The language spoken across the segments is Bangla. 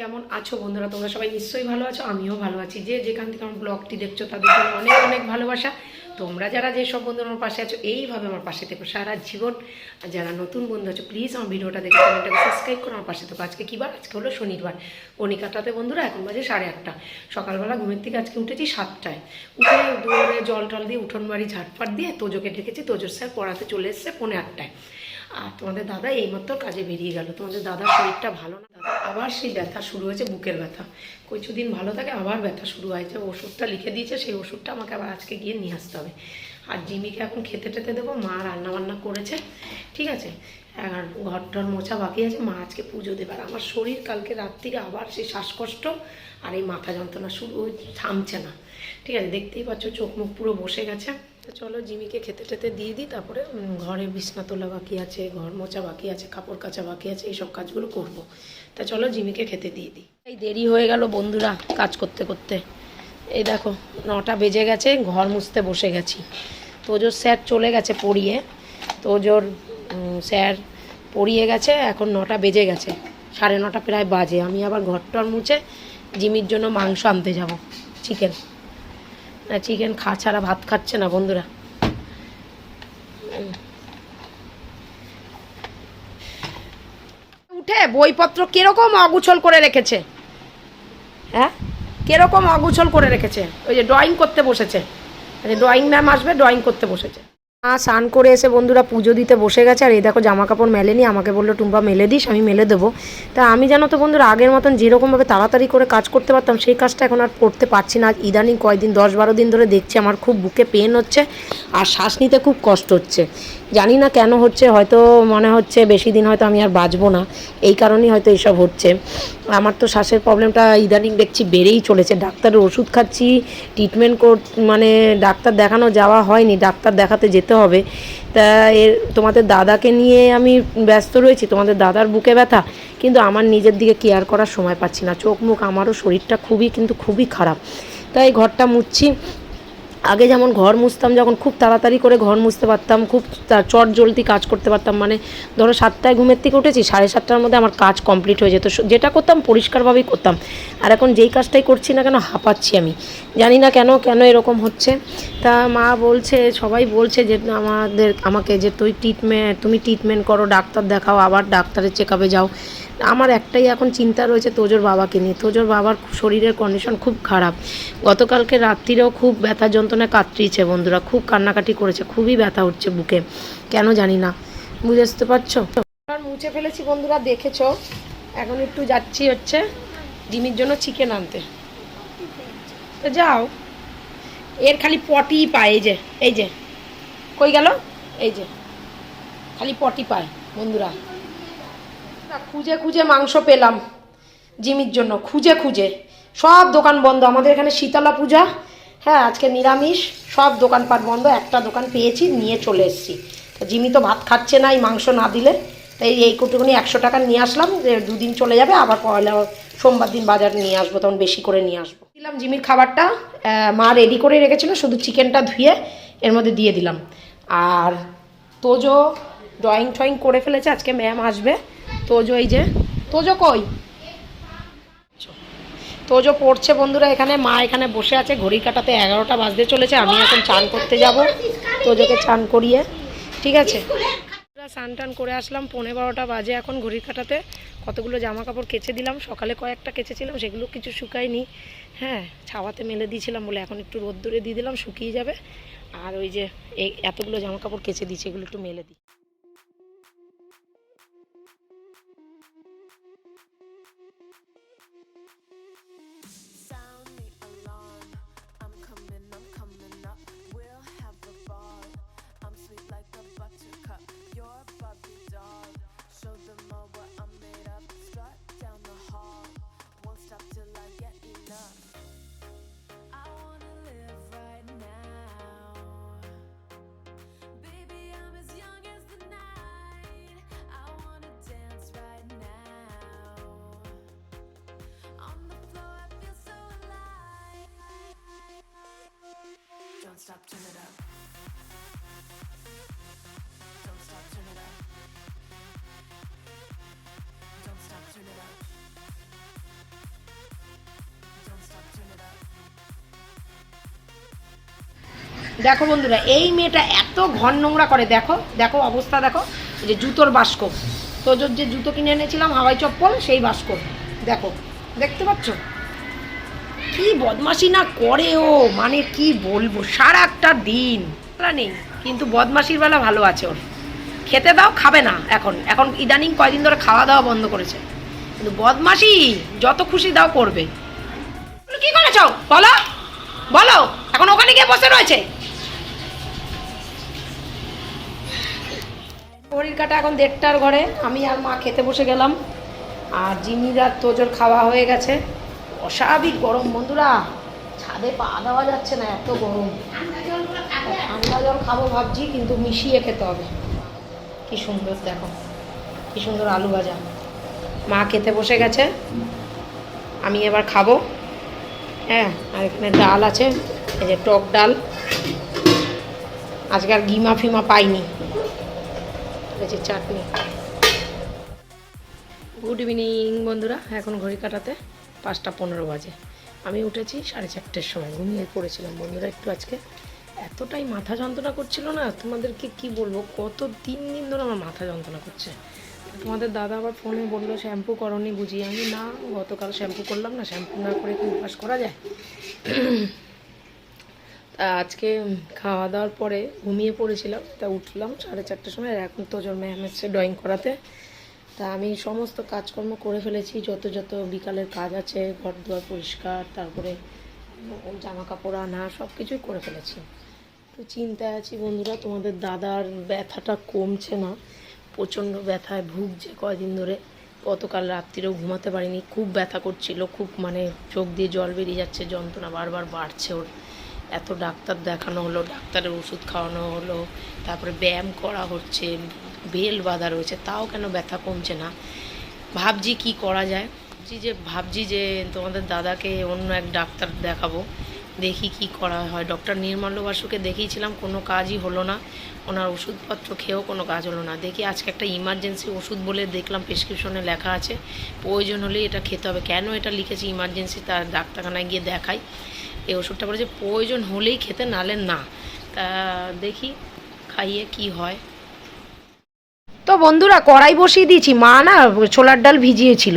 কেমন আছো বন্ধুরা? তোমরা সবাই নিশ্চয়ই ভালো আছো, আমিও ভালো আছি। যে যেখান থেকে আমার ব্লগটি দেখছ, তাদের জন্য অনেক অনেক ভালোবাসা। তোমরা যারা যেসব বন্ধুরা আমার পাশে আছো, এইভাবে আমার পাশে থেকো সারা জীবন। আর যারা নতুন বন্ধু আছো প্লিজ আমার ভিডিওটা দেখে চ্যানেলটাকে সাবস্ক্রাইব করো, আমার পাশে থেকো। আজকে বার? আজকে হলো শনিবার। কনিকাটাতে বন্ধুরা, এখন বাজে সাড়ে আটটা। সকালবেলা ঘুমের থেকে আজকে উঠেছি সাতটায়। উঠে দৌড়ে জল টল দিয়ে উঠোন বাড়ি ঝাটফাট দিয়ে তোজোকে ডেকেছি, তোজোর স্যার পড়াতে চলে এসছে পৌনে আটটায়। আর তোমাদের দাদা এইমাত্র কাজে বেরিয়ে গেল। তোমাদের দাদার শরীরটা ভালো না। আবার সেই ব্যথা শুরু হয়েছে বুকের ব্যথা। কিছুদিন ভালো থাকে আবার ব্যথা শুরু হয়েছে ওষুধটা লিখে দিয়েছে সেই ওষুধটা আমাকে আবার আজকে গিয়ে নিয়ে আসতে হবে। আর জিমিকে এখন খেতে টেতে দেবো, মা রান্না বান্না করেছে, ঠিক আছে? আর ঘরটার মোছা বাকি আছে, মা আজকে পুজো দেবে। আর আমার শরীর কালকে রাত্রিরে আবার সেই শ্বাসকষ্ট আর এই মাথা যন্ত্রণা শুরু থামছে না। ঠিক আছে? দেখতেই পাচ্ছ চোখ মুখ পুরো বসে গেছে। তো চলো জিমিকে খেতে টেতে দিয়ে দিই, তারপরে ঘরে বিছনা তোলা বাকি আছে, ঘর মোছা বাকি আছে, কাপড় কাচা বাকি আছে, এইসব কাজগুলো করব। তা চলো জিমিকে খেতে দিয়ে দিই। এই দেরি হয়ে গেল বন্ধুরা কাজ করতে করতে। এই দেখো, নটা বেজে গেছে, ঘর মুছতে বসে গেছি। তোজোর স্যার চলে গেছে পড়িয়ে। তোজোর স্যার পড়িয়ে গেছে, এখন নটা বেজে গেছে। সাড়ে নটা প্রায় বাজে। আমি আবার ঘরটর মুছে জিমির জন্য মাংস আনতে যাব। চিকেন। চিকেন খা ছাড়া ভাত খাচ্ছে না বন্ধুরা। উঠে বইপত্র কীরকম অগুছল করে রেখেছে? হ্যাঁ? কীরকম অগুছল করে রেখেছে? ওই যে ড্রয়িং করতে বসেছে। ড্রয়িং ম্যাম আসবে ড্রয়িং করতে বসেছে। মা স্নান করে এসে বন্ধুরা পুজো দিতে বসে গেছে, আর এই দেখো জামা কাপড় মেলেনি, আমাকে বলল, টুম্পা, মেলে দিস, আমি মেলে দেবো। তা আমি জানো তো বন্ধুরা, আগের মতন যেরকমভাবে তাড়াতাড়ি করে কাজ করতে পারতাম, সেই কাজটা এখন আর করতে পারছি না। ইদানিং কয়দিন দশ বারো দিন ধরে দেখছি, আমার খুব বুকে পেন হচ্ছে, আর শ্বাস নিতে খুব কষ্ট হচ্ছে। জানি না কেন হচ্ছে, হয়তো মনে হচ্ছে বেশি দিন হয়তো আমি আর বাঁচবো না। এই কারণেই হয়তো এইসব হচ্ছে। আমার তো শ্বাসের প্রবলেমটা ইদানিং দেখছি বেড়েই চলেছে। ডাক্তারের ওষুধ খাচ্ছি ট্রিটমেন্ট কর মানে ডাক্তার দেখানো যাওয়া হয়নি, ডাক্তার দেখাতে যেতে হবে। তা এর, তোমাদের দাদাকে নিয়ে আমি ব্যস্ত রয়েছি, তোমাদের দাদার বুকে ব্যথা, কিন্তু আমার নিজের দিকে কেয়ার করার সময় পাচ্ছি না। চোখ মুখ আমারও শরীরটা খুবই, কিন্তু খুবই খারাপ। তাই ঘরটা মুছছি। আগে যেমন ঘর মুছতাম, যখন খুব তাড়াতাড়ি করে ঘর মুছতে পারতাম, খুব চট জলদি কাজ করতে পারতাম মানে ধরো সাতটায় ঘুমের থেকে উঠেছি, সাড়ে সাতটার মধ্যে আমার কাজ কমপ্লিট হয়ে যেত। যেটা করতাম পরিষ্কারভাবেই করতাম। আর এখন যেই কাজটাই করছি না কেন, হাঁপাচ্ছি আমি। জানি না কেন কেন এরকম হচ্ছে। তা মা বলছে, সবাই বলছে যে আমাদের, আমাকে যে তুই ট্রিটমেন্ট তুমি ট্রিটমেন্ট করো, ডাক্তার দেখাও, আবার ডাক্তারের চেক যাও। আমার একটাই এখন চিন্তা রয়েছে তোজোর বাবাকে নিয়ে। তোজোর বাবার শরীরের কন্ডিশন খুব খারাপ। গতকালকে রাত্রিরেও খুব ব্যথা যন্ত্রণায় কাতরিয়েছে বন্ধুরা, খুব কান্নাকাটি করেছে, খুবই ব্যথা উঠছে বুকে। কেন জানি না। বুঝতে পারছ? মুছে ফেলেছি বন্ধুরা, দেখেছ? এখন একটু যাচ্ছি হচ্ছে ডিমির জন্য চিকেন আনতে। তো যাও। এর খালি পটি পায়, এই যে এই যে। কই গেল? এই যে। খালি পটি পায়, বন্ধুরা। খুঁজে খুঁজে মাংস পেলাম জিমির জন্য, খুঁজে খুঁজে। সব দোকান বন্ধ, আমাদের এখানে শীতলা পূজা হ্যাঁ আজকে নিরামিষ, সব দোকানপাট বন্ধ, একটা দোকান পেয়েছি, নিয়ে চলে এসেছি। তো জিমি তো ভাত খাচ্ছে না এই মাংস না দিলে, তাই এই কুটুকুনি একশো টাকা নিয়ে আসলাম, যে দুদিন চলে যাবে, আবার পয়লা সোমবার দিন বাজার নিয়ে আসব, তখন বেশি করে নিয়ে আসব। দিলাম জিমির খাবারটা মা রেডি করে রেখেছিল, শুধু চিকেনটা ধুয়ে এর মধ্যে দিয়ে দিলাম। আর তোজো ড্রয়িং ট্রয়িং করে ফেলেছে, আজকে ম্যাম আসবে। তোজো এই যে। তোজো কই? তোজো পড়ছে বন্ধুরা এখানে, মা এখানে বসে আছে ঘড়ির কাটাতে এগারোটা বাজতে চলেছে, আমি এখন চান করতে যাব। তোজোকে চান করিয়ে, ঠিক আছে? স্নান টান করে আসলাম, পৌনে বারোটা বাজে এখন ঘড়ির কাটাতে। কতগুলো জামা কাপড় কেচে দিলাম, সকালে কয়েকটা কেচেছিলাম, সেগুলো কিছু শুকায়নি। হ্যাঁ ছাওয়াতে মেলে দিয়েছিলাম বলে এখন একটু রোদ্দুরে দিয়ে দিলাম, শুকিয়ে যাবে। আর ওই যে এতগুলো জামা কাপড় কেচে দিয়েছি, এগুলো একটু মেলে দিই। Thank you. stop, turn it up. Don't stop, turn it up. Don't stop, turn it up. Don't stop, turn it up. দেখো বন্ধুরা এই মেয়েটা এত ঘর নোংরা করে দেখো দেখো অবস্থা দেখো যে জুতোর বাস্ক তোজোর যে জুতো কিনে এনেছিলাম হাওয়াই চপ্পল সেই বাস্ক দেখো দেখতে পাচ্ছ কি বদমাশি না করে ও? মানে কি বলব? সারা একটা দিন নেই। কিন্তু বদমাশির বেলা ভালো আছে ওর। খেতে দাও, খাবে না এখন। এখন ইদানিং কয়দিন ধরে খাওয়া দাওয়া বন্ধ করেছে। কিন্তু বদমাশি যত খুশি দাও করবে। কি করেছ? বলো। বলো, এখন ওখানে গিয়ে বসে রয়েছে। ঘড়ির কাটা এখন দেড়টার ঘরে। আমি আর মা খেতে বসে গেলাম। আর আর তোজোর খাওয়া হয়ে গেছে। অস্বাভাবিক গরম বন্ধুরা। ছাদে পা দেওয়া যাচ্ছে না, এত গরম। ঠান্ডা জল খাব ভাবছি, কিন্তু মিশিয়ে খেতে হবে। কি সুন্দর দেখো, কি সুন্দর আলু ভাজা। মা খেতে বসে গেছে। আমি এবার খাব। হ্যাঁ আর এখানে ডাল আছে, এই যে টক ডাল। আজকে আর গিমা ফিমা পাইনি। যে চাটনি। গুড ইভিনিং বন্ধুরা, এখন ঘড়ি কাটাতে। পাঁচটা পনেরো বাজে। আমি উঠেছি সাড়ে চারটের সময়, ঘুমিয়ে পড়েছিলাম। বন্ধুরা, একটু আজকে এতটাই মাথা যন্ত্রণা করছিল না? তোমাদেরকে কি বলব? কত তিন দিন ধরে আমার মাথা যন্ত্রণা করছে। তোমাদের দাদা আবার ফোনে বলল শ্যাম্পু করনি বুঝিয়ে আমি, না, গতকাল শ্যাম্পু করলাম না শ্যাম্পু না করে কি উপাস করা যায়? তা আজকে খাওয়া দাওয়ার পরে ঘুমিয়ে পড়েছিলাম, তা উঠলাম সাড়ে চারটের সময়। এখন তোজোর ম্যাম এসছে ড্রয়িং করাতে। তা আমি সমস্ত কাজকর্ম করে ফেলেছি, যত যত বিকালের কাজ আছে ঘর দুয়ার পরিষ্কার, তারপরে জামা কাপড় আনা সব কিছুই করে ফেলেছি। তো চিন্তায় আছি বন্ধুরা, তোমাদের দাদার ব্যথাটা কমছে না, প্রচণ্ড ব্যথায় ভুগছে কয়দিন ধরে। গতকাল রাত্রিরেও ঘুমাতে পারিনি, খুব ব্যথা করছিল, খুব মানে চোখ দিয়ে জল বেরিয়ে যাচ্ছে, যন্ত্রণা বারবার বাড়ছে ওর। এত ডাক্তার দেখানো হলো, ডাক্তারের ওষুধ খাওয়ানো হলো, তারপরে ব্যায়াম করা হচ্ছে বেল বাঁধা রয়েছে, তাও কেন ব্যথা কমছে না? ভাবছি কি করা যায়? ভাবছি যে ভাবছি যে তোমাদের দাদাকে অন্য এক ডাক্তার দেখাবো, দেখি কি করা হয়। ডক্টর নির্মল্য বাসুকে দেখিয়েছিলাম, কোনো কাজই হলো না। ওনার ওষুধপত্র খেয়েও কোনো কাজ হলো না। দেখি আজকে একটা ইমার্জেন্সি ওষুধ বলে দেখলাম প্রেসক্রিপশনে লেখা আছে। প্রয়োজন হলেই এটা খেতে হবে। কেন এটা লিখেছি ইমার্জেন্সি তার ডাক্তারখানায় গিয়ে দেখাই। এই ওষুধটা বলেছে প্রয়োজন হলেই খেতে, নালে না। তা দেখি, খাইয়ে কি হয়। তো বন্ধুরা, কড়াই বসিয়ে দিয়েছি। মা না ছোলার ডাল ভিজিয়েছিল।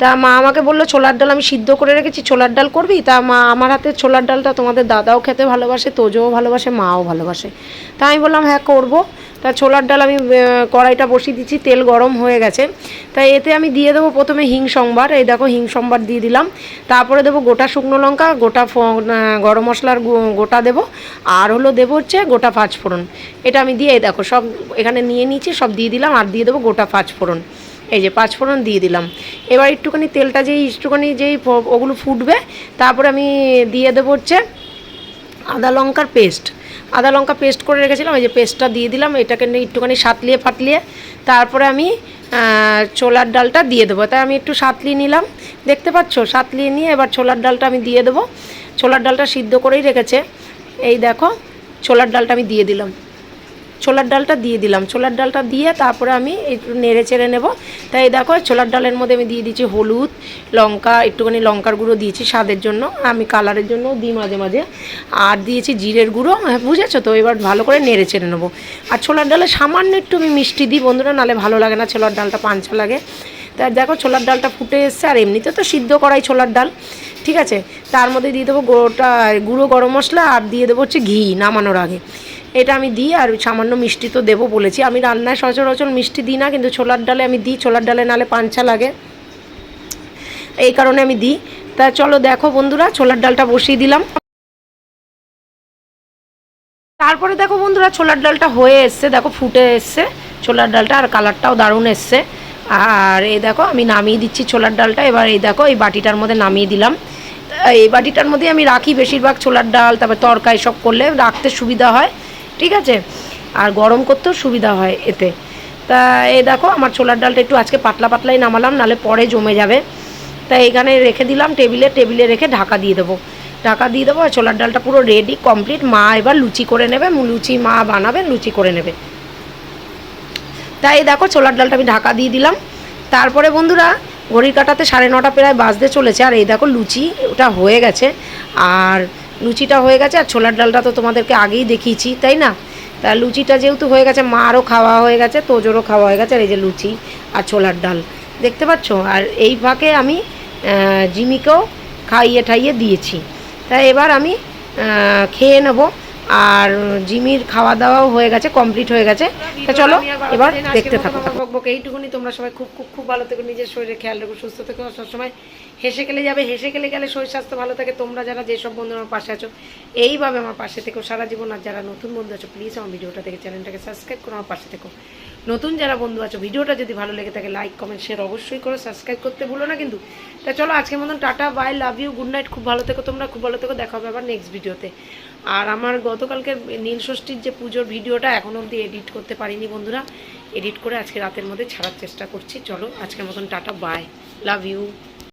তা মা আমাকে বলল, ছোলার ডাল আমি সিদ্ধ করে রেখেছি, ছোলার ডাল করবি? তা মা আমার হাতে ছোলার ডালটা তোমাদের দাদাও খেতে ভালোবাসে, তোজোও ভালোবাসে, মাও ভালোবাসে। তা আমি বললাম হ্যাঁ করব। তা ছোলার ডাল আমি কড়াইটা বসিয়ে দিচ্ছি, তেল গরম হয়ে গেছে। তাই এতে আমি দিয়ে দেবো প্রথমে হিং সম্বার, এই দেখো হিং সম্বার দিয়ে দিলাম। তারপরে দেবো গোটা শুকনো লঙ্কা, গোটা গরম মশলার গোটা দেবো। আর হলো দেবো হচ্ছে গোটা পাঁচফোড়ন। এটা আমি দিয়ে দেখো সব এখানে নিয়ে নিয়েছি, সব দিয়ে দিলাম, আর দিয়ে দেবো গোটা পাঁচফোড়ন। এই যে পাঁচফোড়ন দিয়ে দিলাম। এবার একটুখানি তেলটা যেই, একটুখানি যেই ওগুলো ফুটবে, তারপরে আমি দিয়ে দেবো হচ্ছে আদা লঙ্কার পেস্ট। আদা লঙ্কা পেস্ট করে রেখেছিলাম, এই যে পেস্টটা দিয়ে দিলাম, এটাকে একটুখানি সাতলিয়ে ফাটলিয়ে তারপরে আমি ছোলার ডালটা দিয়ে দেবো। তাই আমি একটু সাতলিয়ে নিলাম। দেখতে পাচ্ছ? সাতলিয়ে নিয়ে এবার ছোলার ডালটা আমি দিয়ে দেবো। ছোলার ডালটা সিদ্ধ করেই রেখেছে। এই দেখো, ছোলার ডালটা আমি দিয়ে দিলাম। ছোলার ডালটা দিয়ে দিলাম। ছোলার ডালটা দিয়ে তারপরে আমি একটু নেড়ে চেড়ে নেব। তাই দেখো, ছোলার ডালের মধ্যে আমি দিয়ে দিচ্ছি হলুদ, লঙ্কা, একটুখানি লঙ্কার গুঁড়ো দিয়েছি স্বাদের জন্য। আমি কালারের জন্য দিই মাঝে মাঝে। আর দিয়েছি জিরের গুঁড়ো হ্যাঁ বুঝেছ তো? এবার ভালো করে নেড়ে চেড়ে নেব। আর ছোলার ডালে সামান্য একটু আমি মিষ্টি দিই, বন্ধুরা, নালে ভালো লাগে না ছোলার ডালটা পাঞ্চা লাগে। তা দেখো, ছোলার ডালটা ফুটে এসছে, আর এমনিতে তো সিদ্ধ করাই ছোলার ডাল, ঠিক আছে? তার মধ্যে দিয়ে দেবো গোটা, গুঁড়ো গরম মশলা, আর দিয়ে দেবো হচ্ছে ঘি নামানোর আগে। এটা আমি দিই আর সামান্য মিষ্টি তো দেবো বলেছি। আমি রান্নায় সচরাচর মিষ্টি দিই না, কিন্তু ছোলার ডালে আমি দিই। ছোলার ডালে নালে পাঞ্চা লাগে। এই কারণে আমি দিই। তা চলো দেখো বন্ধুরা, ছোলার ডালটা বসিয়ে দিলাম। তারপরে দেখো বন্ধুরা, ছোলার ডালটা হয়ে এসছে। দেখো ফুটে এসছে। ছোলার ডালটা আর কালারটাও দারুণ এসছে। আর এই দেখো, আমি নামিয়ে দিচ্ছি ছোলার ডালটা। এবার এই দেখো, এই বাটিটার মধ্যে নামিয়ে দিলাম। এই বাটিটার মধ্যে আমি রাখি বেশিরভাগ ছোলার ডাল, তারপর তরকারি সব করলে রাখতে সুবিধা হয়। ঠিক আছে? আর গরম করতেও সুবিধা হয় এতে। তা এই দেখো, আমার ছোলার ডালটা একটু আজকে পাতলা পাতলাই নামালাম, নালে পরে জমে যাবে। তা এখানে রেখে দিলাম টেবিলে টেবিলে রেখে ঢাকা দিয়ে দেবো। ঢাকা দিয়ে দেবো, আর ছোলার ডালটা পুরো রেডি কমপ্লিট মা এবার লুচি করে নেবে লুচি মা বানাবে, লুচি করে নেবে। তাই দেখো, ছোলার ডালটা আমি ঢাকা দিয়ে দিলাম। তারপরে বন্ধুরা, ঘড়ির কাটাতে সাড়ে নটা প্রায় বাজতে চলেছে। আর এই দেখো, লুচি ওটা হয়ে গেছে। আর লুচিটা হয়ে গেছে, আর ছোলার ডালটা তো তোমাদেরকে আগেই দেখিয়েছি, তাই না? তা লুচিটা যেহেতু হয়ে গেছে মারও খাওয়া হয়ে গেছে, তোজোরও খাওয়া হয়ে গেছে, আর এই যে লুচি আর ছোলার ডাল। দেখতে পাচ্ছ? আর এই ফাঁকে আমি জিমিকেও খাইয়ে ঠাইয়ে দিয়েছি। তাই এবার আমি খেয়ে নেব। আর জিমির খাওয়া দাওয়াও হয়ে গেছে কমপ্লিট হয়ে গেছে। তা চলো, এবার দেখতে থাকো। বকবক এইটুকুনি তোমরা সবাই খুব খুব খুব ভালো থেকো, নিজের শরীরে খেয়াল রেখো, সুস্থ থেকো সবসময় হেসে খেলে যাবে, হেসে খেলে গেলে শরীর স্বাস্থ্য ভালো থাকে। তোমরা যারা যেসব বন্ধু আমার পাশে আছো, এইভাবে আমার পাশে থেকো সারা জীবন। আর যারা নতুন বন্ধু আছো প্লিজ আমার ভিডিওটা দেখে চ্যানেলটাকে সাবস্ক্রাইব করো আমার পাশে থেকো। নতুন যারা বন্ধু আছো, ভিডিওটা যদি ভালো লেগে থাকে লাইক কমেন্ট শেয়ার অবশ্যই করো সাবস্ক্রাইব করতে ভুলো না কিন্তু। তা চলো, আজকের মতন tata bye love you good night খুব ভালো থেকো তোমরা, খুব ভালো থেকো, দেখা হবে আবার নেক্সট ভিডিওতে আর আমার গতকালকে নীলষষ্ঠীর যে পুজোর ভিডিওটা এখনও অবধি এডিট করতে পারিনি বন্ধুরা। এডিট করে আজকে রাতের মধ্যে ছাড়ার চেষ্টা করছি। চলো আজকের মতন টাটা বাই লাভ ইউ